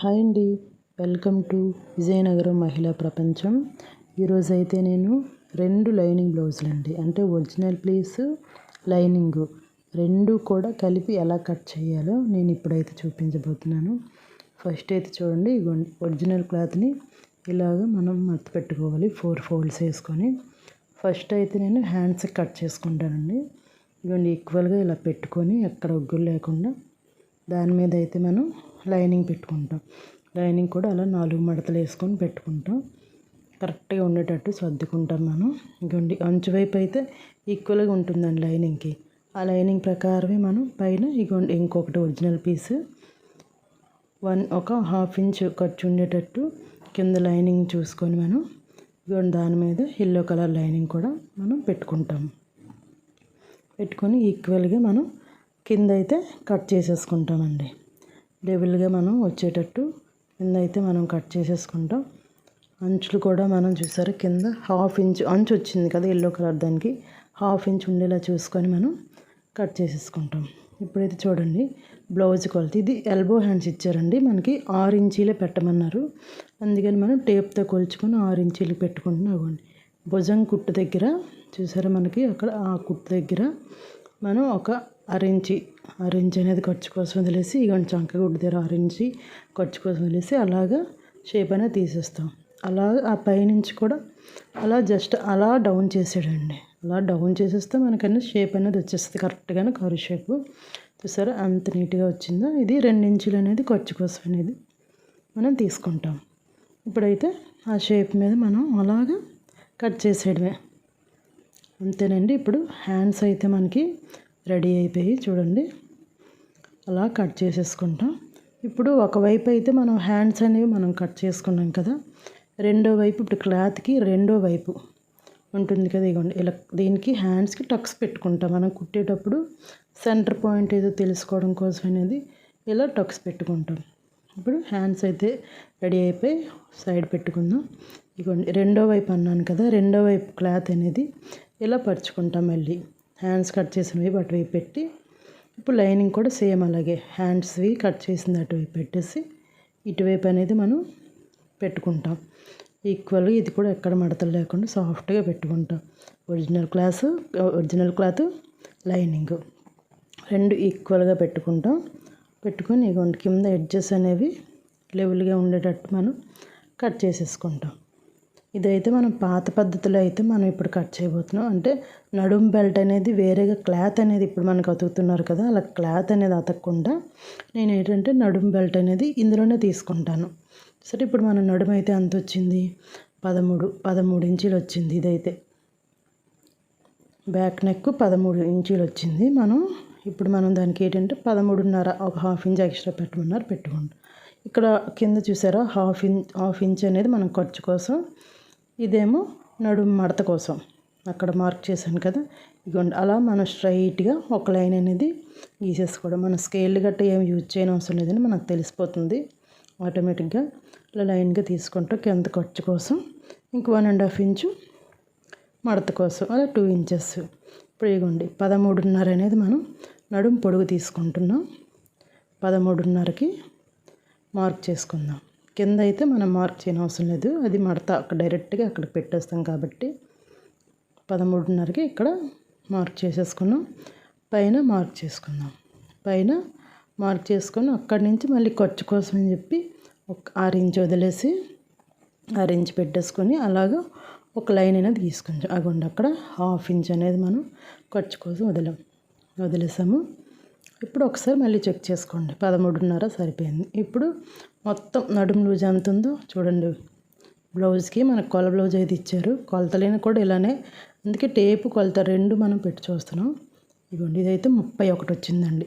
Hi అండి. Welcome to Vizianagaram మహిళా ప్రపంచం. ఈరోజు అయితే నేను రెండు లైనింగ్ బ్లౌజులు అండి అంటే ఒరిజినల్ ప్లీస్ లైనింగ్. రెండు కూడా కలిపి ఎలా కట్ చేయాలో నేను ఇప్పుడైతే చూపించబోతున్నాను. ఫస్ట్ అయితే చూడండి ఒరిజినల్ క్లాత్ని ఇలాగ మనం మడత పెట్టుకోవాలి ఫోర్ ఫోల్డ్స్ వేసుకొని. ఫస్ట్ అయితే నేను హ్యాండ్స్ కట్ చేసుకుంటానండి. ఇవన్నీ ఈక్వల్గా ఇలా పెట్టుకొని ఎక్కడ ఒగ్గులు లేకుండా దాని మీద అయితే మనం లైనింగ్ పెట్టుకుంటాం. లైనింగ్ కూడా అలా నాలుగు మడతలు వేసుకొని పెట్టుకుంటాం. కరెక్ట్గా ఉండేటట్టు సర్దుకుంటాం మనం. గుండి అంచు వైపు అయితే ఈక్వల్గా ఉంటుందండి లైనింగ్కి. ఆ లైనింగ్ ప్రకారమే మనం పైన ఇగోండి ఇంకొకటి ఒరిజినల్ పీస్. వన్ ఒక హాఫ్ ఇంచ్ ఖర్చు ఉండేటట్టు కింద లైనింగ్ చూసుకొని మనం ఇగోండి దాని మీద ఎల్లో కలర్ లైనింగ్ కూడా మనం పెట్టుకుంటాం. పెట్టుకొని ఈక్వల్గా మనం కింద అయితే కట్ చేసేసుకుంటామండి. డబుల్గా మనం వచ్చేటట్టు కింద అయితే మనం కట్ చేసేసుకుంటాం. అంచులు కూడా మనం చూసారు? కింద హాఫ్ ఇంచ్ అంచు వచ్చింది కదా ఎల్లో కలర్ దానికి. హాఫ్ ఇంచ్ ఉండేలా చూసుకొని మనం కట్ చేసేసుకుంటాం. ఇప్పుడైతే చూడండి బ్లౌజ్ కొలత ఇది ఎల్బో హ్యాండ్స్ ఇచ్చారండి. మనకి ఆరు ఇంచీలే పెట్టమన్నారు. అందుకని మనం టేప్తో కొలుచుకొని ఆరు ఇంచీలు పెట్టుకుంటున్నాం. అవ్వండి భుజం కుట్టు దగ్గర చూసారా మనకి అక్కడ ఆ కుట్టు దగ్గర మనం ఒక అరించి ఆరెంజ్ అనేది ఖర్చు కోసం వదిలేసి ఇగోండి చంకగుడ్డు దగ్గర ఆరెంజ్ ఖర్చు కోసం వదిలేసి అలాగా షేప్ అనేది తీసేస్తాం. అలా ఆ పైనుంచి కూడా అలా జస్ట్ అలా డౌన్ చేసాడండి అలా డౌన్ చేసేస్తే మనకన్నా షేప్ అనేది వచ్చేస్తుంది. కరెక్ట్గానే కరు షేపు. చూసారా అంత నీట్గా వచ్చిందో? ఇది రెండించులు అనేది ఖర్చు కోసం అనేది మనం తీసుకుంటాం. ఇప్పుడైతే ఆ షేప్ మీద మనం అలాగా కట్ చేసేయడమే. అంతేనండి. ఇప్పుడు హ్యాండ్స్ అయితే మనకి రెడీ అయిపోయి చూడండి. అలా కట్ చేసేసుకుంటాం. ఇప్పుడు ఒకవైపు అయితే మనం హ్యాండ్స్ అనేవి మనం కట్ చేసుకున్నాం కదా. రెండో వైపు ఇప్పుడు క్లాత్కి రెండో వైపు ఉంటుంది కదా ఇగోండి. ఇలా దీనికి హ్యాండ్స్కి టక్స్ పెట్టుకుంటాం. మనం కుట్టేటప్పుడు సెంటర్ పాయింట్ ఏదో తెలుసుకోవడం కోసం అనేది ఇలా టక్స్ పెట్టుకుంటాం. ఇప్పుడు హ్యాండ్స్ అయితే రెడీ అయిపోయి సైడ్ పెట్టుకుందాం. ఇగోండి రెండో వైపు అన్నాను కదా రెండో వైపు క్లాత్ అనేది ఇలా పరుచుకుంటాం మళ్ళీ. హ్యాండ్స్ కట్ చేసినవి అటువైపు పెట్టి ఇప్పుడు లైనింగ్ కూడా సేమ్ అలాగే హ్యాండ్స్వి కట్ చేసింది అటువైపు పెట్టేసి ఇటువైపు అనేది మనం పెట్టుకుంటాం. ఈక్వల్గా ఇది కూడా ఎక్కడ మడతలు లేకుండా సాఫ్ట్గా పెట్టుకుంటాం. Original class original cloth lining రెండు ఈక్వల్గా పెట్టుకుంటాం. పెట్టుకొని కింద ఎడ్జెస్ అనేవి లెవెల్గా ఉండేటట్టు మనం కట్ చేసేసుకుంటాం. ఇదైతే మనం పాత పద్ధతిలో అయితే మనం ఇప్పుడు కట్ చేయబోతున్నాం. అంటే నడుం బెల్ట్ అనేది వేరేగా క్లాత్ అనేది ఇప్పుడు మనకు అతుకుతున్నారు కదా అలా క్లాత్ అనేది అతకకుండా నేను ఏంటంటే నడుం బెల్ట్ అనేది ఇందులోనే తీసుకుంటాను. సరే ఇప్పుడు మన నడుము అయితే అంత వచ్చింది? పదమూడు పదమూడు ఇంచీలు వచ్చింది ఇదైతే. బ్యాక్ నెక్ పదమూడు ఇంచీలు వచ్చింది. మనం ఇప్పుడు మనం దానికి ఏంటంటే పదమూడున్నర ఒక హాఫ్ ఇంచ్ ఎక్స్ట్రా పెట్టమన్నారు పెట్టుకుంటాం. ఇక్కడ కింద చూసారా హాఫ్ ఇంచ్ హాఫ్ ఇంచ్ అనేది మనం ఖర్చు కోసం ఇదేమో నడుము మడత కోసం. అక్కడ మార్క్ చేశాను కదా. ఇదిగోండి అలా మనం స్ట్రైట్గా ఒక లైన్ అనేది గీసేసుకోవడం. మన స్కేల్ గట్ట ఏమి యూజ్ చేయని అవసరం లేదని మనకు తెలిసిపోతుంది. ఆటోమేటిక్గా ఇలా లైన్గా తీసుకుంటూ కింద ఖర్చు కోసం? ఇంక వన్ అండ్ హాఫ్ ఇంచు మడత కోసం అలా టూ ఇంచెస్ ఇప్పుడు ఇగోండి పదమూడున్నర అనేది మనం నడుము పొడుగు తీసుకుంటున్నాం. పదమూడున్నరకి మార్క్ చేసుకుందాం. కింద అయితే మనం మార్క్ చేయని అవసరం లేదు. అది మడత అక్కడ డైరెక్ట్గా అక్కడ పెట్టేస్తాం కాబట్టి పదమూడున్నరకి ఇక్కడ మార్క్ చేసేసుకున్నాం. పైన మార్క్ చేసుకుందాం. పైన మార్క్ చేసుకొని అక్కడి నుంచి మళ్ళీ ఖర్చు కోసం అని చెప్పి ఒక ఆరు వదిలేసి ఆరు పెట్టేసుకొని అలాగా ఒక లైన్ అనేది తీసుకుంటాం. అగోండి అక్కడ హాఫ్ ఇంచ్ అనేది మనం ఖర్చు కోసం వదిలాం. వదిలేసాము. ఇప్పుడు ఒకసారి మళ్ళీ చెక్ చేసుకోండి. పదమూడున్నర సరిపోయింది. ఇప్పుడు మొత్తం నడుము లూజ్ ఎంత ఉందో చూడండి. బ్లౌజ్కి మనకు కొల బ్లౌజ్ అయితే ఇచ్చారు. కొలతలేని కూడా ఇలానే అందుకే టేపు కొలత రెండు మనం పెట్టి చూస్తున్నాం. ఇదిగోండి ఇదైతే ముప్పై ఒకటి వచ్చిందండి.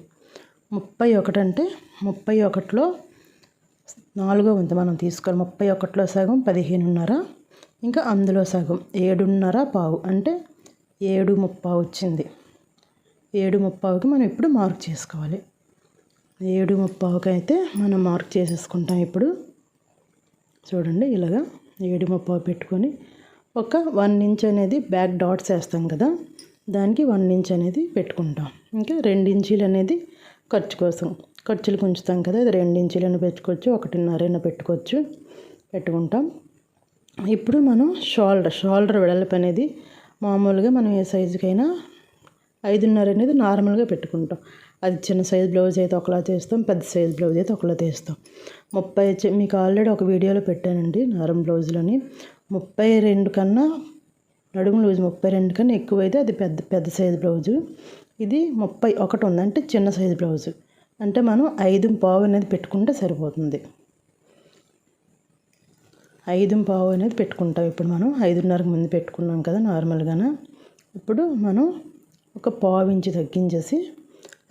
ముప్పై ఒకటి అంటే ముప్పై ఒకటిలో నాలుగో వంతు మనం తీసుకోవాలి. ముప్పై ఒకటిలో సగం పదిహేనున్నర ఇంకా అందులో సగం ఏడున్నర పావు. అంటే ఏడు ముప్పా వచ్చింది. ఏడు ముప్పావుకి మనం ఇప్పుడు మార్క్ చేసుకోవాలి. ఏడు ముప్పావుకి అయితే మనం మార్క్ చేసేసుకుంటాం ఇప్పుడు. చూడండి ఇలాగా ఏడు ముప్పావు పెట్టుకొని ఒక వన్ ఇంచ్ అనేది బ్యాక్ డాట్స్ వేస్తాం కదా దానికి వన్ ఇంచ్ అనేది పెట్టుకుంటాం. ఇంకా రెండు ఇంచీలు అనేది ఖర్చు కోసం. ఖర్చులు ఉంచుతాం కదా అది రెండు ఇంచులైనా పెట్టుకోవచ్చు ఒకటిన్నరైనా పెట్టుకోవచ్చు పెట్టుకుంటాం. ఇప్పుడు మనం షోల్డర్ షోల్డర్ వెడల్పు అనేది మామూలుగా మనం ఏ సైజుకైనా ఐదున్నర అనేది నార్మల్గా పెట్టుకుంటాం. అది చిన్న సైజ్ బ్లౌజ్ అయితే ఒకలా తీస్తాం పెద్ద సైజ్ బ్లౌజ్ అయితే ఒకలా తీస్తాం. ముప్పై మీకు ఆల్రెడీ ఒక వీడియోలో పెట్టానండి నారం బ్లౌజులని. ముప్పై రెండు కన్నా నడుము లూజ్ ముప్పై రెండు కన్నా ఎక్కువ అయితే అది పెద్ద పెద్ద సైజ్ బ్లౌజు. ఇది ముప్పై ఒకటి ఉందంటే చిన్న సైజ్ బ్లౌజు. అంటే మనం ఐదు పావు అనేది పెట్టుకుంటే సరిపోతుంది. ఐదు పావు అనేది పెట్టుకుంటాం. ఇప్పుడు మనం ఐదున్నరకు ముందు పెట్టుకున్నాం కదా నార్మల్గాన. ఇప్పుడు మనం ఒక పావు ఇంచు తగ్గించేసి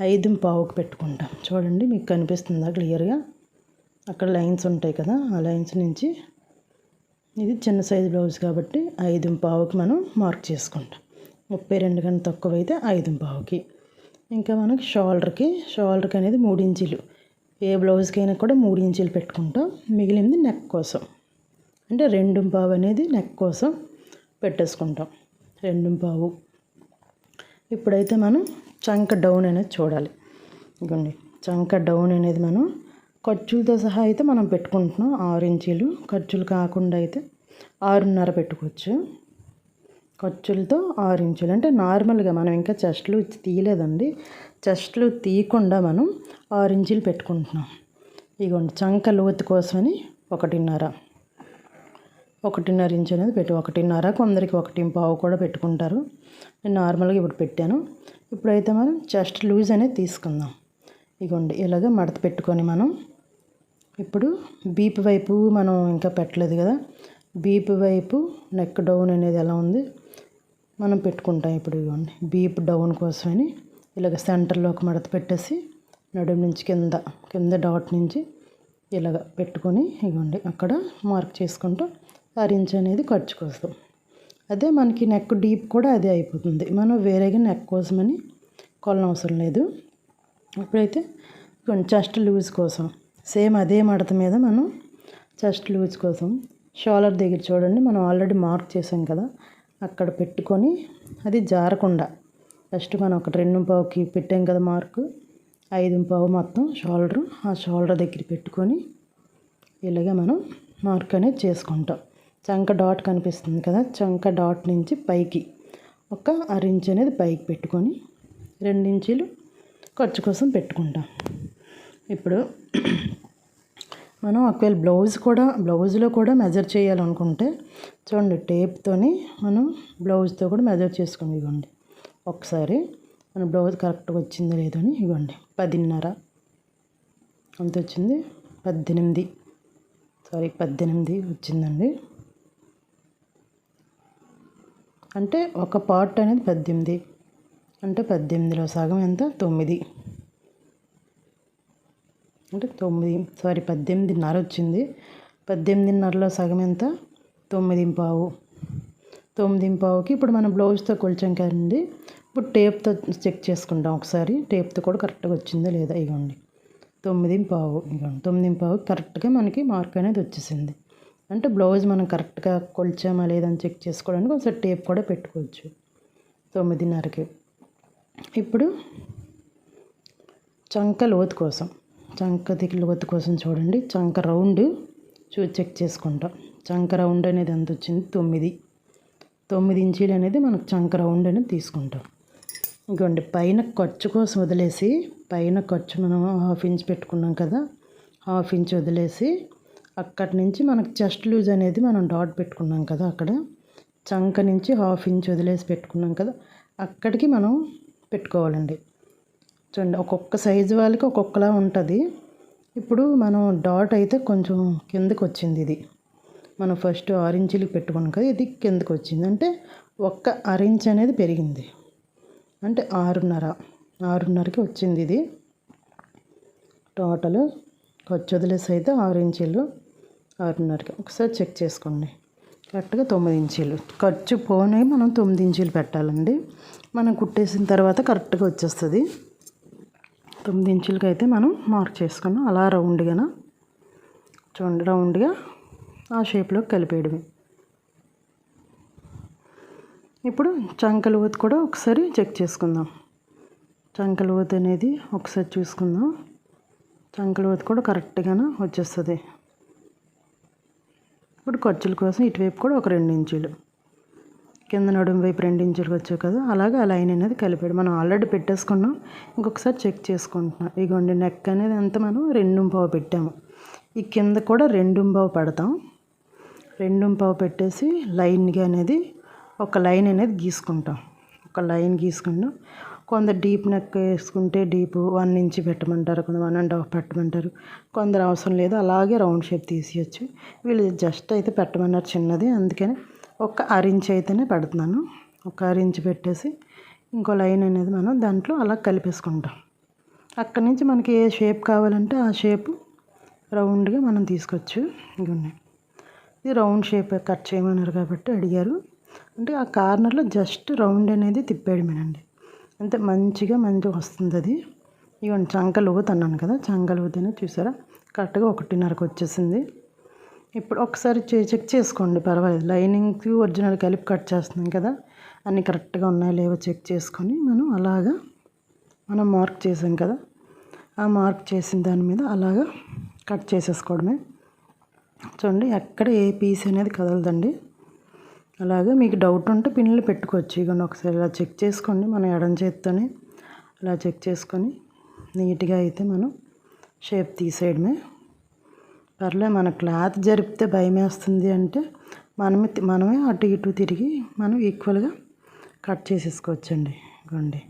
ఐదు పావుకి పెట్టుకుంటాం. చూడండి మీకు కనిపిస్తుందా క్లియర్గా? అక్కడ లైన్స్ ఉంటాయి కదా ఆ లైన్స్ నుంచి ఇది చిన్న సైజు బ్లౌజ్ కాబట్టి ఐదు పావుకి మనం మార్క్ చేసుకుంటాం. ముప్పై రెండు కన్నా తక్కువ అయితే ఐదు పావుకి. ఇంకా మనకి షోల్డర్కి షోల్డర్కి అనేది మూడు ఇంచులు. ఏ బ్లౌజ్కైనా కూడా మూడు ఇంచులు పెట్టుకుంటాం. మిగిలింది నెక్ కోసం. అంటే రెండు పావు అనేది నెక్ కోసం పెట్టేసుకుంటాం. రెండు పావు. ఇప్పుడైతే మనం చంక డౌన్ అనేది చూడాలి. ఇదిగోండి చంక డౌన్ అనేది మనం ఖర్చులతో సహా అయితే మనం పెట్టుకుంటున్నాం. ఆరు ఇంచీలు ఖర్చులు కాకుండా అయితే ఆరున్నర పెట్టుకోవచ్చు. ఖర్చులతో ఆరు ఇంచులు. అంటే నార్మల్గా మనం ఇంకా చెస్ట్లు తీయలేదండి. చెస్ట్లు తీయకుండా మనం ఆరు ఇంచులు పెట్టుకుంటున్నాం. ఇదిగోండి చంక లోతు కోసమని ఒకటిన్నర. ఒకటిన్నర ఇంచ్ అనేది పెట్టి. ఒకటిన్నర కొందరికి ఒకటి పావు కూడా పెట్టుకుంటారు. నేను నార్మల్గా ఇప్పుడు పెట్టాను. ఇప్పుడైతే మనం చెస్ట్ లూజ్ అనేది తీసుకుందాం. ఇగోండి ఇలాగ మడత పెట్టుకొని మనం ఇప్పుడు బీప్ వైపు మనం ఇంకా పెట్టలేదు కదా. బీప్ వైపు నెక్ డౌన్ అనేది ఎలా ఉంది? మనం పెట్టుకుంటాం ఇప్పుడు ఇవ్వండి బీప్ డౌన్ కోసమని ఇలాగ సెంటర్లోకి మడత పెట్టేసి నడుము నుంచి కింద కింద డాట్ నుంచి ఇలాగ పెట్టుకొని ఇవ్వండి అక్కడ మార్క్ చేసుకుంటూ అరించి అనేది ఖర్చు కోసం అదే మనకి నెక్ డీప్ కూడా అదే అయిపోతుంది. మనం వేరేగా నెక్ కోసమని కొలనవసరం లేదు. ఇప్పుడైతే కొంచెం చెస్ట్ లూజ్ కోసం. సేమ్ అదే మడత మీద మనం చెస్ట్ లూజ్ కోసం. షోలర్ దగ్గర చూడండి మనం ఆల్రెడీ మార్క్ చేసాం కదా. అక్కడ పెట్టుకొని అది జారకుండా. ఫస్ట్ మనం ఒక రెండు పావుకి పెట్టాం కదా మార్కు ఐదు పావు మొత్తం షోల్డర్ ఆ షోల్డర్ దగ్గర పెట్టుకొని ఇలాగే మనం మార్క్ అనేది చేసుకుంటాం. చంక డాట్ కనిపిస్తుంది కదా చంక డాట్ నుంచి పైకి ఒక అరించ్ అనేది పైకి పెట్టుకొని రెండించీలు ఖర్చు కోసం పెట్టుకుంటాం. ఇప్పుడు మనం ఒకవేళ బ్లౌజ్ కూడా బ్లౌజ్లో కూడా మెజర్ చేయాలనుకుంటే చూడండి టేప్తోని మనం బ్లౌజ్తో కూడా మెజర్ చేసుకోండి ఇవ్వండి ఒకసారి మన బ్లౌజ్ కరెక్ట్గా వచ్చిందో లేదో అని ఇవ్వండి పదిన్నర. అంత వచ్చింది? పద్దెనిమిది. సారీ పద్దెనిమిది వచ్చిందండి. అంటే ఒక పార్ట్ అనేది పద్దెనిమిది. అంటే పద్దెనిమిదిలో సగం ఎంత? తొమ్మిది. అంటే తొమ్మిది. సారీ పద్దెనిమిదిన్నర వచ్చింది. పద్దెనిమిదిన్నరలో సగం ఎంత? తొమ్మిది పావు తొమ్మిది పావుకి ఇప్పుడు మనం బ్లౌజ్తో కొలిచాం కదండి. ఇప్పుడు టేప్తో చెక్ చేసుకుంటాం ఒకసారి. టేప్తో కూడా కరెక్ట్గా వచ్చిందో లేదా? ఇవ్వండి తొమ్మిది పావు ఇవ్వండి తొమ్మిది పావు కరెక్ట్గా మనకి మార్క్ అనేది వచ్చేసింది. అంటే బ్లౌజ్ మనం కరెక్ట్గా కొలిచామా లేదని చెక్ చేసుకోవడానికి ఒకసారి టేప్ కూడా పెట్టుకోవచ్చు. తొమ్మిదిన్నరకి. ఇప్పుడు చంక లోతు కోసం చంక దిగి లోతు కోసం చూడండి. చంక రౌండ్ చూ చెక్ చేసుకుంటాం. చంక రౌండ్ అనేది ఎంత వచ్చింది? తొమ్మిది. తొమ్మిది ఇంచీలు అనేది మనకు చంక రౌండ్ అనేది తీసుకుంటాం. ఇంకోండి పైన ఖర్చు కోసం వదిలేసి పైన ఖర్చు మనం హాఫ్ ఇంచ్ పెట్టుకున్నాం కదా హాఫ్ ఇంచ్ వదిలేసి అక్కడి నుంచి మనకు చెస్ట్ లూజ్ అనేది మనం డాట్ పెట్టుకున్నాం కదా అక్కడ. చంక నుంచి హాఫ్ ఇంచ్ వదిలేసి పెట్టుకున్నాం కదా అక్కడికి మనం పెట్టుకోవాలండి. చూడండి ఒక్కొక్క సైజు వాళ్ళకి ఒక్కొక్కలా ఉంటుంది. ఇప్పుడు మనం డాట్ అయితే కొంచెం కిందకి వచ్చింది ఇది. మనం ఫస్ట్ ఆరెంజ్లు పెట్టుకున్నాం కదా ఇది కిందకి వచ్చింది. అంటే ఒక్క అరెంజ్ అనేది పెరిగింది. అంటే ఆరున్నర ఆరున్నరకి వచ్చింది ఇది. టోటల్ ఖర్చు వదిలేసి అయితే ఆరు ఇంచీలు ఆరున్నరకి. ఒకసారి చెక్ చేసుకోండి. కరెక్ట్గా తొమ్మిది ఇంచీలు. ఖర్చు పోనీ మనం తొమ్మిది ఇంచీలు పెట్టాలండి. మనం కుట్టేసిన తర్వాత కరెక్ట్గా వచ్చేస్తుంది. తొమ్మిది ఇంచులకి అయితే మనం మార్క్ చేసుకున్నాం. అలా రౌండ్గా చూడండి రౌండ్గా ఆ షేప్లో కలిపేయడమే. ఇప్పుడు చంకల ఊత కూడా ఒకసారి చెక్ చేసుకుందాం. చంకల ఊత అనేది ఒకసారి చూసుకుందాం. చంకలోతు కూడా కరెక్ట్గాను వచ్చేస్తుంది. ఇప్పుడు ఖర్చుల కోసం ఇటువైపు కూడా ఒక రెండు ఇంచులు. కింద నడుము వైపు రెండు ఇంచులు వచ్చావు కదా అలాగే ఆ లైన్ అనేది కలిపాడు. మనం ఆల్రెడీ పెట్టేసుకున్నాం. ఇంకొకసారి చెక్ చేసుకుంటున్నాం. ఇగోండి నెక్ అనేది అంతా మనం రెండు పావు పెట్టాము. ఈ కింద కూడా రెండు పావు పెడతాం. రెండు పావు పెట్టేసి లైన్గా అనేది ఒక లైన్ అనేది గీసుకుంటాం. ఒక లైన్ గీసుకుంటాం. కొందరు డీప్ నెక్ వేసుకుంటే డీప్ వన్ ఇంచ్ పెట్టమంటారు కొందరు వన్ అండ్ హాఫ్ పెట్టమంటారు. కొందరు అవసరం లేదు అలాగే రౌండ్ షేప్ తీసేయచ్చు. వీళ్ళు జస్ట్ అయితే పెట్టమన్నారు చిన్నది అందుకని ఒక అరించి అయితేనే పెడుతున్నాను. ఒక అరించి పెట్టేసి ఇంకో లైన్ అనేది మనం దాంట్లో అలా కలిపేసుకుంటాం. అక్కడి నుంచి మనకి ఏ షేప్ కావాలంటే ఆ షేప్ రౌండ్గా మనం తీసుకోవచ్చు. ఇవన్నీ ఇది రౌండ్ షేప్ కట్ చేయమన్నారు కాబట్టి అడిగారు. అంటే ఆ కార్నర్లో జస్ట్ రౌండ్ అనేది తిప్పేయడమేనండి. అంతే మంచిగా మంచిగా వస్తుంది అది. ఇవన్నీ చంక అన్నాను కదా చంకలుగుతేనే చూసారా? కరెక్ట్గా ఒకటిన్నరకు వచ్చేసింది. ఇప్పుడు ఒకసారి చెక్ చేసుకోండి పర్వాలేదు. లైనింగ్కి ఒరిజినల్ కలిపి కట్ చేస్తున్నాం కదా అన్నీ కరెక్ట్గా ఉన్నాయో లేవో చెక్ చేసుకొని మనం అలాగా మనం మార్క్ చేసాం కదా ఆ మార్క్ చేసిన దాని మీద అలాగా కట్ చేసేసుకోవడమే. చూడండి ఎక్కడ ఏ పీస్ అనేది కదలదండి. అలాగే మీకు డౌట్ ఉంటే పిన్నులు పెట్టుకోవచ్చు. ఇగోండి ఒకసారి ఇలా చెక్ చేసుకోండి మన ఎడం చేత్తోనే ఇలా చెక్ చేసుకొని నీట్గా అయితే మనం షేప్ తీసేయడమే. పర్లే మన క్లాత్ జరిపితే భయం వేస్తుంది అంటే మనమే మనమే అటు ఇటు తిరిగి మనం ఈక్వల్గా కట్ చేసేసుకోవచ్చండి. ఇగోండి.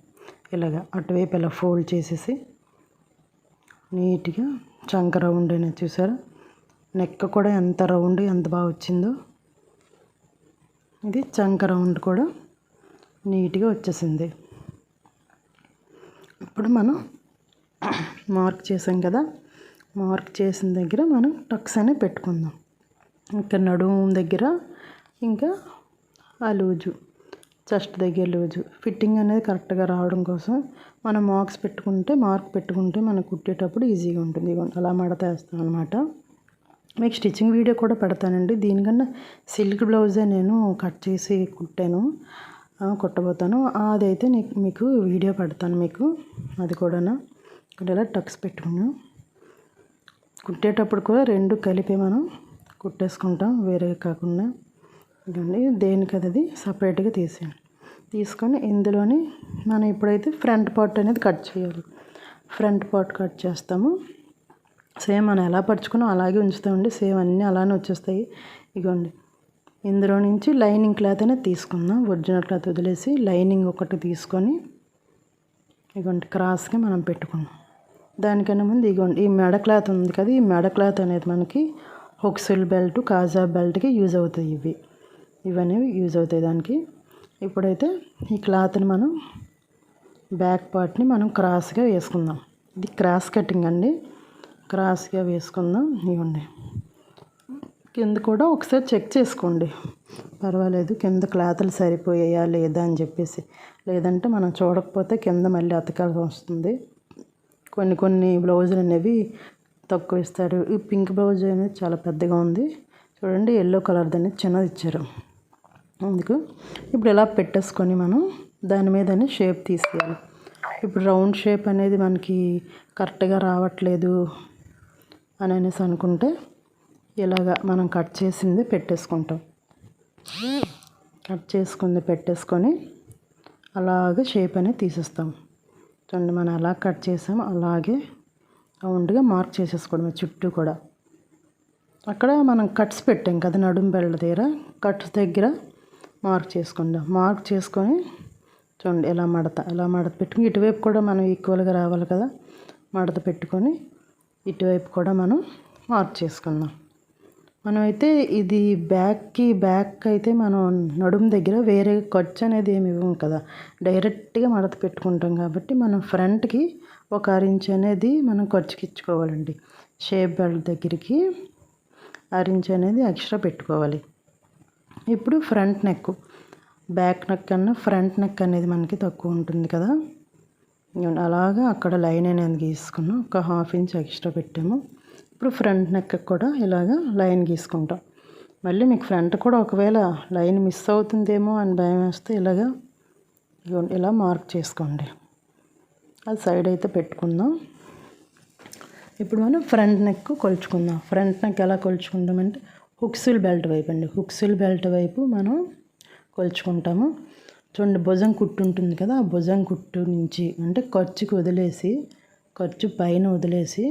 ఇలాగ అటువైపు ఇలా ఫోల్డ్ చేసేసి నీట్గా చంక రౌండ్ అయినా చూసారా? నెక్క కూడా ఎంత రౌండ్ ఎంత బాగా వచ్చిందో ఇది చంక రౌండ్ కూడా నీట్గా వచ్చేసింది. ఇప్పుడు మనం మార్క్ చేసాం కదా మార్క్ చేసిన దగ్గర మనం టక్స్ అనే పెట్టుకుందాం. ఇంకా నడుము దగ్గర ఇంకా ఆ లూజు చెస్ట్ దగ్గర లూజు. ఫిట్టింగ్ అనేది కరెక్ట్గా రావడం కోసం మనం మార్క్స్ పెట్టుకుంటే మార్క్ పెట్టుకుంటే మనం కుట్టేటప్పుడు ఈజీగా ఉంటుంది. అలా మడత వేస్తాం అనమాట మీకు స్టిచ్చింగ్ వీడియో కూడా పెడతానండి. దీనికన్నా సిల్క్ బ్లౌజే నేను కట్ చేసి కుట్టాను. కుట్టబోతాను. అదైతే మీకు వీడియో పెడతాను మీకు. అది కూడా ఇక్కడ ఇలా టక్స్ పెట్టుకున్నాను కుట్టేటప్పుడు కూడా రెండు కలిపి మనం కుట్టేసుకుంటాం. వేరే కాకుండా. ఇదండి. దేనికి అది? సపరేట్గా తీసేయండి. తీసుకొని ఇందులోని మనం ఇప్పుడైతే ఫ్రంట్ పార్ట్ అనేది కట్ చేయాలి. ఫ్రంట్ పార్ట్ కట్ చేస్తాము. సేమ్ మనం ఎలా పరుచుకున్నాం అలాగే ఉంచుతామండి సేమ్ అన్నీ అలానే వచ్చేస్తాయి. ఇగోండి. ఇందులో నుంచి లైనింగ్ క్లాత్ అనేది తీసుకుందాం. ఒరిజినల్ క్లాత్ వదిలేసి లైనింగ్ ఒకటి తీసుకొని ఇగోండి క్రాస్గా మనం పెట్టుకున్నాం దానికన్నా ముందు ఇగోండి ఈ మెడ క్లాత్ ఉంది కదా ఈ మెడ క్లాత్ అనేది మనకి హొక్సిల్ బెల్ట్ కాజా బెల్ట్కి యూజ్ అవుతాయి ఇవి. ఇవనేవి యూజ్ అవుతాయి దానికి. ఇప్పుడైతే ఈ క్లాత్ని మనం బ్యాక్ పార్ట్ని మనం క్రాస్గా వేసుకుందాం. ఇది క్రాస్ కటింగ్ అండి. క్రాస్గా వేసుకుందాం. ఇవ్వండి. కింద కూడా ఒకసారి చెక్ చేసుకోండి. పర్వాలేదు కింద క్లాతులు సరిపోయాయా లేదా అని చెప్పేసి. లేదంటే మనం చూడకపోతే కింద మళ్ళీ అతకాల్సి వస్తుంది. కొన్ని కొన్ని బ్లౌజులు అనేవి తక్కువ ఇస్తారు ఈ పింక్ బ్లౌజ్ అనేది చాలా పెద్దగా ఉంది. చూడండి ఎల్లో కలర్ది అనేది చిన్నది ఇచ్చారు. అందుకు ఇప్పుడు ఇలా పెట్టేసుకొని మనం దాని మీదనే షేప్ తీసేయాలి. ఇప్పుడు రౌండ్ షేప్ అనేది మనకి కరెక్ట్గా రావట్లేదు. అని అనేసి అనుకుంటే ఇలాగ మనం కట్ చేసింది పెట్టేసుకుంటాం. కట్ చేసుకుంది పెట్టేసుకొని అలాగే షేప్ అనేది తీసేస్తాం. చూడండి మనం ఎలా కట్ చేసామో అలాగే రౌండ్గా మార్క్ చేసేసుకోవడమే చుట్టూ కూడా. అక్కడ మనం కట్స్ పెట్టాం కదా నడుము బెళ్ళ దగ్గర కట్స్ దగ్గర మార్క్ చేసుకుందాం. మార్క్ చేసుకొని చూడండి ఎలా మడత ఎలా మడత పెట్టుకుని ఇటువైపు కూడా మనం ఈక్వల్గా రావాలి కదా మడత పెట్టుకొని ఇటువైపు కూడా మనం మార్క్ చేసుకుందాం. మనమైతే ఇది బ్యాక్కి బ్యాక్ అయితే మనం నడుము దగ్గర వేరే ఖర్చు అనేది ఏమి ఇవ్వం కదా. డైరెక్ట్గా మడత పెట్టుకుంటాం కాబట్టి మనం ఫ్రంట్కి ఒక అరించ్ అనేది మనం ఖర్చుకి ఇచ్చుకోవాలండి. షేప్ బెల్ట్ దగ్గరికి అరించ్ అనేది ఎక్స్ట్రా పెట్టుకోవాలి. ఇప్పుడు ఫ్రంట్ నెక్ బ్యాక్ నెక్ కన్నా ఫ్రంట్ నెక్ అనేది మనకి తక్కువ ఉంటుంది కదా. అలాగా అక్కడ లైన్ అనేది గీసుకున్నాం ఒక హాఫ్ ఇంచ్ ఎక్స్ట్రా పెట్టాము. ఇప్పుడు ఫ్రంట్ నెక్ కూడా ఇలాగా లైన్ గీసుకుంటాం. మళ్ళీ మీకు ఫ్రంట్ కూడా ఒకవేళ లైన్ మిస్ అవుతుందేమో అని భయం వేస్తే ఇలాగా ఇలా మార్క్ చేసుకోండి. అది సైడ్ అయితే పెట్టుకుందాం. ఇప్పుడు మనం ఫ్రంట్ నెక్ కొలుచుకుందాం. ఫ్రంట్ నెక్ ఎలా కొలుచుకుంటామంటే హుక్సిల్ బెల్ట్ వైపు అండి. హుక్సిల్ బెల్ట్ వైపు మనం కొలుచుకుంటాము. చూడండి భుజం కుట్టు ఉంటుంది కదా ఆ భుజం కుట్టు నుంచి అంటే ఖర్చుకి వదిలేసి ఖర్చు పైన వదిలేసి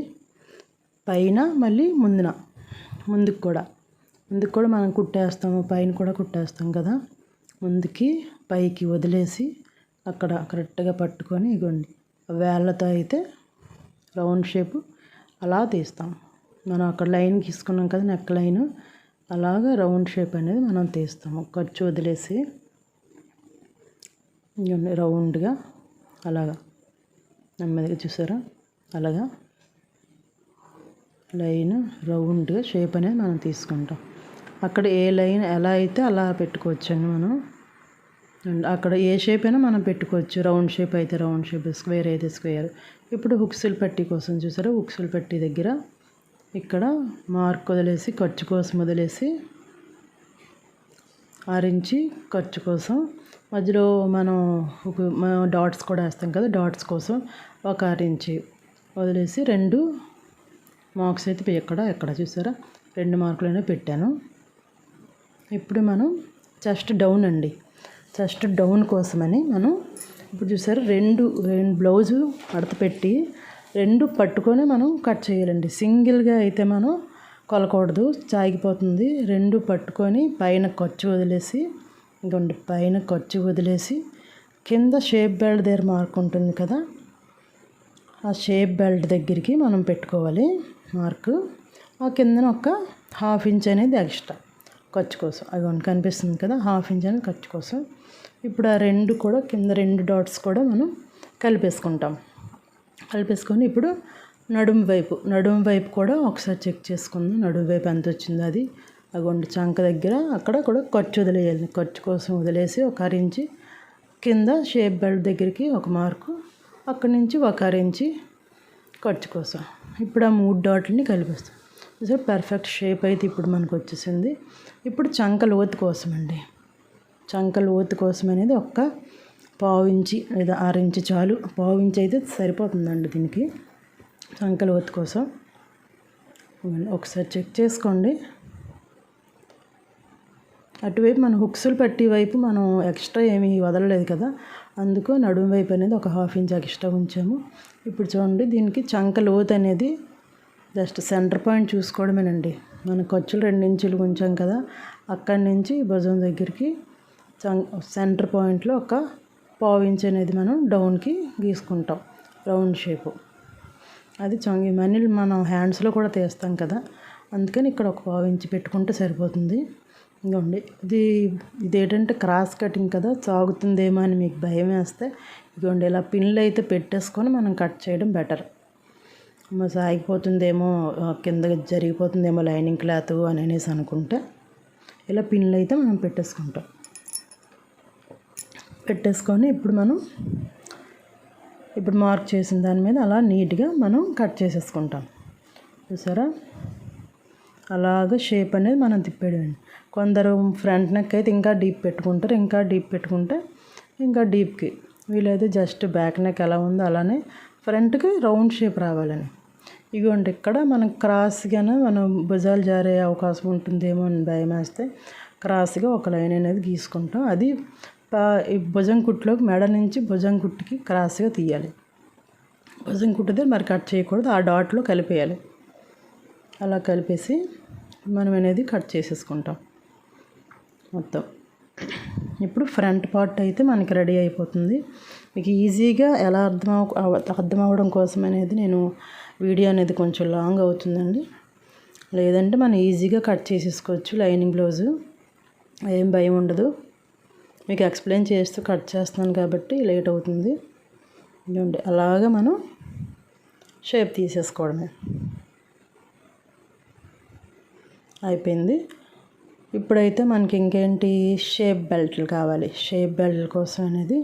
పైన మళ్ళీ ముందున ముందుకు కూడా. ముందుకు కూడా మనం కుట్టేస్తాము పైన కూడా కుట్టేస్తాం కదా. ముందుకి పైకి వదిలేసి అక్కడ కరెక్ట్గా పట్టుకొని ఇగోండి. వేళ్ళతో అయితే రౌండ్ షేపు అలా తీస్తాం. మనం అక్కడ లైన్ గీసుకున్నాం కదా నెక్ లైన్ అలాగా రౌండ్ షేప్ అనేది మనం తీస్తాము. ఖర్చు వదిలేసి రౌండ్గా అలాగా నెమ్మదిగా చూసారా? అలాగా లైన్ రౌండ్గా షేప్ అనేది మనం తీసుకుంటాం. అక్కడ ఏ లైన్ ఎలా అయితే అలా పెట్టుకోవచ్చండి మనం అక్కడ ఏ షేప్ అయినా మనం పెట్టుకోవచ్చు. రౌండ్ షేప్ అయితే రౌండ్ షేప్ స్క్వేర్ అయితే స్క్వేర్. ఇప్పుడు హుక్సులు పట్టి కోసం చూసారా? హుక్సులు పట్టి దగ్గర ఇక్కడ మార్క్ వదిలేసి ఖర్చు కోసం వదిలేసి ఆరించి ఖర్చు కోసం మధ్యలో మనం ఒక డాట్స్ కూడా వేస్తాం కదా డాట్స్ కోసం ఒక ఆరించి వదిలేసి రెండు మార్క్స్ అయితే ఎక్కడ ఎక్కడ చూసారా? రెండు మార్కులైనా పెట్టాను. ఇప్పుడు మనం చెస్ట్ డౌన్ అండి. చెస్ట్ డౌన్ కోసమని మనం ఇప్పుడు చూసారు రెండు రెండు బ్లౌజు మడత పెట్టి రెండు పట్టుకొని మనం కట్ చేయాలండి. సింగిల్గా అయితే మనం కొలకూడదు చాగిపోతుంది. రెండు పట్టుకొని పైన ఖర్చు వదిలేసి ఇంకోండి పైన ఖర్చు వదిలేసి కింద షేప్ బెల్ట్ దగ్గర మార్క్ ఉంటుంది కదా ఆ షేప్ బెల్ట్ దగ్గరికి మనం పెట్టుకోవాలి మార్కు. ఆ కిందన ఒక హాఫ్ ఇంచ్ అనేది ఎక్స్ట్రా ఖర్చు కోసం. అది కనిపిస్తుంది కదా హాఫ్ ఇంచ్ అనేది ఖర్చు కోసం. ఇప్పుడు ఆ రెండు కూడా కింద రెండు డాట్స్ కూడా మనం కలిపేసుకుంటాం. కలిపేసుకొని ఇప్పుడు నడుము వైపు నడుము వైపు కూడా ఒకసారి చెక్ చేసుకుందాం నడుము వైపు ఎంత వచ్చిందో అది. అగొండి చంక దగ్గర అక్కడ కూడా ఖర్చు వదిలేయాలి. ఖర్చు కోసం వదిలేసి ఒక అరించి కింద షేప్ బెల్ట్ దగ్గరికి ఒక మార్కు అక్కడి నుంచి ఒక అరించి ఖర్చు కోసం. ఇప్పుడు ఆ మూడు డాట్లని కలిపిస్తాం. సో పర్ఫెక్ట్ షేప్ అయితే ఇప్పుడు మనకు వచ్చేసింది. ఇప్పుడు చంక లోతు కోసం అండి చంక లోతు కోసం అనేది ఒక్క పావు ఇంచి లేదా ఆరు చాలు. పావు ఇంచి అయితే సరిపోతుందండి దీనికి. చంక లోతు కోసం. ఒకసారి చెక్ చేసుకోండి. అటువైపు మనం హుక్స్లు పట్టి వైపు మనం ఎక్స్ట్రా ఏమీ వదలలేదు కదా. అందుకు నడుము వైపు అనేది ఒక హాఫ్ ఇంచ్ ఎక్స్ట్రా ఉంచాము. ఇప్పుడు చూడండి దీనికి చంక లోతు అనేది జస్ట్ సెంటర్ పాయింట్ చూసుకోవడమేనండి. మన ఖర్చులు రెండు ఇంచులు ఉంచాం కదా. అక్కడి నుంచి భుజం దగ్గరికి సెంటర్ పాయింట్లో ఒక పావు ఇంచ్ అనేది మనం డౌన్కి గీసుకుంటాం. Round shape. అది చంగి మనీ మనం హ్యాండ్స్లో కూడా తీస్తాం కదా. అందుకని ఇక్కడ ఒక పావు ఇంచ్ పెట్టుకుంటే సరిపోతుంది. ఇంకోండి ఇది ఇదేంటంటే క్రాస్ కటింగ్ కదా సాగుతుందేమో అని మీకు భయం వేస్తే ఇదిగోండి ఇలా పిన్లు అయితే పెట్టేసుకొని మనం కట్ చేయడం బెటర్. సాగిపోతుందేమో కింద జరిగిపోతుందేమో లైనింగ్ క్లాత్ అని అనేసి అనుకుంటే ఇలా పిన్లు అయితే మనం పెట్టేసుకుంటాం. పెట్టేసుకొని ఇప్పుడు మనం ఇప్పుడు మార్క్ చేసిన దాని మీద అలా నీట్గా మనం కట్ చేసేసుకుంటాం. చూసారా? అలాగ షేప్ అనేది మనం తిప్పేయడం కొందరు ఫ్రంట్ నెక్ అయితే ఇంకా డీప్ పెట్టుకుంటారు ఇంకా డీప్ పెట్టుకుంటే ఇంకా డీప్కి. వీలైతే జస్ట్ బ్యాక్ నెక్ ఎలా ఉందో అలానే ఫ్రంట్కి రౌండ్ షేప్ రావాలని ఇదిగోండి ఇక్కడ మనం క్రాస్గానే మనం భుజాలు జారే అవకాశం ఉంటుందేమో అని భయం వేస్తే క్రాస్గా ఒక లైన్ అనేది గీసుకుంటాం. అది ఈ భుజం కుట్టులోకి మెడ నుంచి భుజం కుట్టుకి క్రాస్గా తీయాలి. భుజం కుట్టుదే మరి కట్ చేయకూడదు ఆ డాట్లో కలిపేయాలి. అలా కలిపేసి మనం అనేది కట్ చేసేసుకుంటాం. మొత్తం. ఇప్పుడు ఫ్రంట్ పార్ట్ అయితే మనకి రెడీ అయిపోతుంది. మీకు ఈజీగా ఎలా అర్థం అర్థం అవ్వడం కోసం అనేది నేను వీడియో అనేది కొంచెం లాంగ్ అవుతుందండి. లేదంటే మనం ఈజీగా కట్ చేసేసుకోవచ్చు లైనింగ్ బ్లౌజు. ఏం భయం ఉండదు. మీకు ఎక్స్ప్లెయిన్ చేస్తూ కట్ చేస్తున్నాను కాబట్టి లేట్ అవుతుంది. అలాగా మనం షేప్ తీసేసుకోవడమే. అయిపోయింది. ఇప్పుడైతే మనకి ఇంకేంటి? షేప్ బెల్ట్లు కావాలి. షేప్ బెల్ట్ కోసం అనేది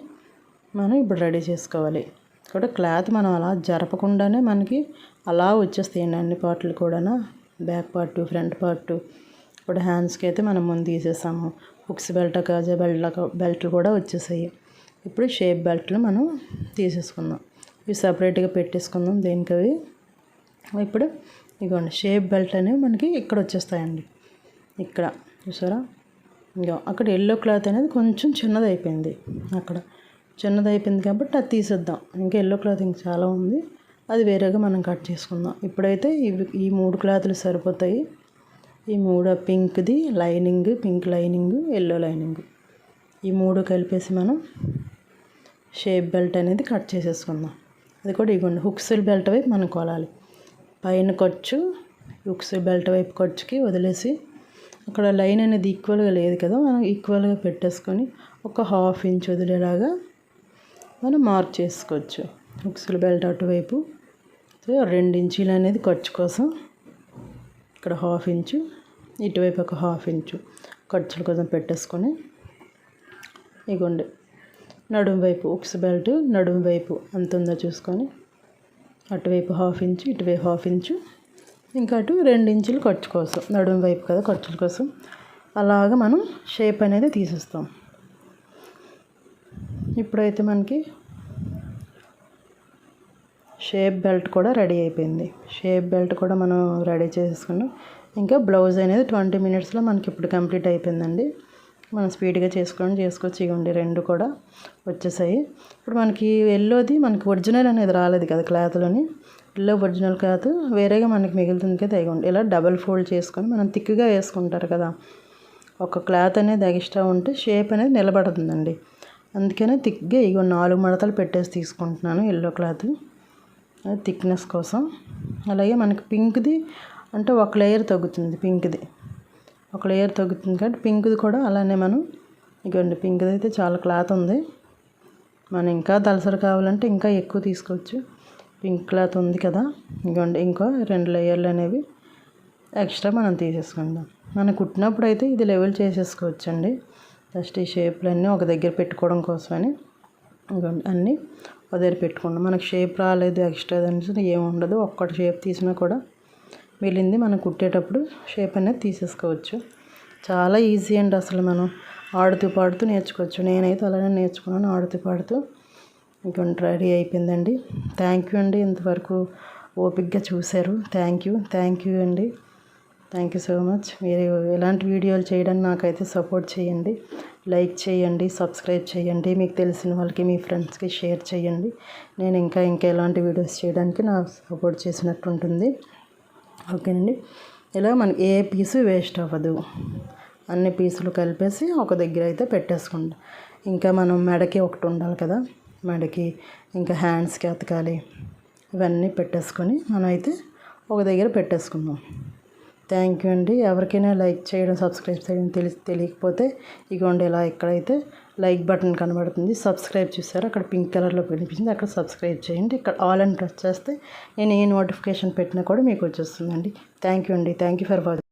మనం ఇప్పుడు రెడీ చేసుకోవాలి. ఇక్కడ క్లాత్ మనం అలా జరపకుండానే మనకి అలా వచ్చేస్తాయండి అన్ని పార్ట్లు కూడా బ్యాక్ పార్ట్ ఫ్రంట్ పార్ట్. ఇప్పుడు హ్యాండ్స్కి అయితే మనం ముందు తీసేసాము. హుక్స్ బెల్ట్ కాజా బెల్ట్ బెల్ట్లు కూడా వచ్చేసాయి. ఇప్పుడు షేప్ బెల్ట్లు మనం తీసేసుకుందాం. ఇవి సపరేట్గా పెట్టేసుకుందాం. దేనికి అవి ఇప్పుడు ఇగోండి షేప్ బెల్ట్ అనేవి మనకి ఇక్కడ వచ్చేస్తాయండి. ఇక్కడ చూసారా? ఇంకా అక్కడ ఎల్లో క్లాత్ అనేది కొంచెం చిన్నది అయిపోయింది అక్కడ. చిన్నది అయిపోయింది కాబట్టి అది తీసేద్దాం. ఇంకా ఎల్లో క్లాత్ ఇంకా చాలా ఉంది. అది వేరేగా మనం కట్ చేసుకుందాం. ఇప్పుడైతే ఇవి ఈ మూడు క్లాతులు సరిపోతాయి. ఈ మూడు పింక్ది lining pink lining yellow lining. ఈ మూడు కలిపేసి మనం షేప్ బెల్ట్ అనేది కట్ చేసేసుకుందాం. అది కూడా ఇవ్వండి హుక్సిల్ బెల్ట్ వైపు మనం కొలాలి. పైన ఖర్చు ఉక్స్ బెల్ట్ వైపు ఖర్చుకి వదిలేసి అక్కడ లైన్ అనేది ఈక్వల్గా లేదు కదా మనం ఈక్వల్గా పెట్టేసుకొని ఒక హాఫ్ ఇంచ్ వదిలేలాగా మనం మార్క్ చేసుకోవచ్చు. హుక్స్ల బెల్ట్ అటువైపు. సో రెండు ఇంచీలు అనేది ఖర్చు కోసం ఇక్కడ హాఫ్ ఇంచు ఇటువైపు ఒక హాఫ్ ఇంచు ఖర్చుల కోసం పెట్టేసుకొని ఇగోండి. నడుము వైపు ఉక్స్ బెల్ట్ నడుము వైపు అంత ఉందో చూసుకొని అటువైపు హాఫ్ ఇంచు ఇటువైపు హాఫ్ ఇంచు. ఇంకా అటు రెండు ఇంచులు ఖర్చు కోసం నడుము వైపు కదా ఖర్చుల కోసం. అలాగ మనం షేప్ అనేది తీసేస్తాం. ఇప్పుడైతే మనకి షేప్ బెల్ట్ కూడా రెడీ అయిపోయింది. షేప్ బెల్ట్ కూడా మనం రెడీ చేసుకున్నాం. ఇంకా బ్లౌజ్ అనేది ట్వంటీ మినిట్స్లో మనకి ఇప్పుడు కంప్లీట్ అయిపోయిందండి. మనం స్పీడ్గా చేసుకొని చేసుకోవచ్చు. ఇవ్వండి రెండు కూడా వచ్చేసాయి. ఇప్పుడు మనకి ఎల్లోది మనకి ఒరిజినల్ అనేది రాలేదు కదా క్లాత్లోని. ఎల్లో ఒరిజినల్ క్లాత్ వేరేగా మనకి మిగులుతుంది కదా. ఇవ్వండి ఇలా డబల్ ఫోల్డ్ చేసుకొని మనం థిక్గా వేసుకుంటారు కదా. ఒక క్లాత్ అనేది ఎక్స్ట్రా ఉంటే షేప్ అనేది నిలబడుతుందండి. అందుకనే థిక్గా ఇగో నాలుగు మడతలు పెట్టేసి తీసుకుంటున్నాను ఎల్లో క్లాత్. థిక్నెస్ కోసం. అలాగే మనకి పింక్ది అంటే ఒక లేయర్ తగ్గుతుంది పింక్ది. ఒక లేయర్ తగ్గుతుంది కాబట్టి పింక్ది కూడా అలానే మనం ఇగోండి పింక్ది అయితే చాలా క్లాత్ ఉంది. మనం ఇంకా దలసరి కావాలంటే ఇంకా ఎక్కువ తీసుకోవచ్చు. పింక్ క్లాత్ ఉంది కదా. ఇగోండి ఇంకో రెండు లేయర్లు అనేవి ఎక్స్ట్రా మనం తీసేసుకుందాం. మనం కుట్టినప్పుడు అయితే ఇది లెవెల్ చేసేసుకోవచ్చండి. జస్ట్ ఈ షేప్లన్నీ ఒక దగ్గర పెట్టుకోవడం కోసమని. ఇగోండి అన్నీ ఒక దగ్గర పెట్టుకుందాం. మనకు షేప్ రాలేదు ఎక్స్ట్రా అనేసి ఏమి ఉండదు ఒక్కటి షేప్ తీసినా కూడా మిగిలింది మనం కుట్టేటప్పుడు షేప్ అనేది తీసేసుకోవచ్చు. చాలా ఈజీ అండి అసలు మనం ఆడుతూ పాడుతూ నేర్చుకోవచ్చు. నేనైతే అలానే నేర్చుకున్నాను ఆడుతూ పాడుతూ. ఇంకొంటి రెడీ అయిపోయిందండి. థ్యాంక్ యూ అండి. ఇంతవరకు ఓపిక్గా చూశారు. Thank you. థ్యాంక్ యూ అండి. Thank you so much. మీరు ఎలాంటి వీడియోలు చేయడానికి నాకైతే సపోర్ట్ చేయండి. లైక్ చేయండి సబ్స్క్రైబ్ చేయండి. మీకు తెలిసిన వాళ్ళకి మీ ఫ్రెండ్స్కి షేర్ చేయండి. నేను ఇంకా ఇంకా ఎలాంటి వీడియోస్ చేయడానికి నా సపోర్ట్ చేసినట్టు ఉంటుంది. ఓకేనండి. ఇలా మనకి ఏ పీసు వేస్ట్ అవ్వదు. అన్ని పీసులు కలిపేసి ఒక దగ్గర అయితే పెట్టేసుకుంటాం ఇంకా మనం మెడకి ఒకటి ఉండాలి కదా. మెడకి ఇంకా హ్యాండ్స్కి అతకాలి. ఇవన్నీ పెట్టేసుకొని మనం అయితే ఒక దగ్గర పెట్టేసుకుందాం. థ్యాంక్ యూ అండి. ఎవరికైనా లైక్ చేయడం సబ్స్క్రైబ్ చేయడం తెలి తెలియకపోతే ఇగోండి ఇలా ఎక్కడైతే లైక్ బటన్ కనబడుతుంది సబ్స్క్రైబ్ చూసారు అక్కడ పింక్ కలర్లో కనిపించింది అక్కడ సబ్స్క్రైబ్ చేయండి ఇక్కడ ఆల్ అని ప్రెస్ చేస్తే నేను ఏ నోటిఫికేషన్ పెట్టినా కూడా మీకు వచ్చేస్తుందండి. థ్యాంక్ యూ అండి థ్యాంక్ యూ ఫర్ వాచింగ్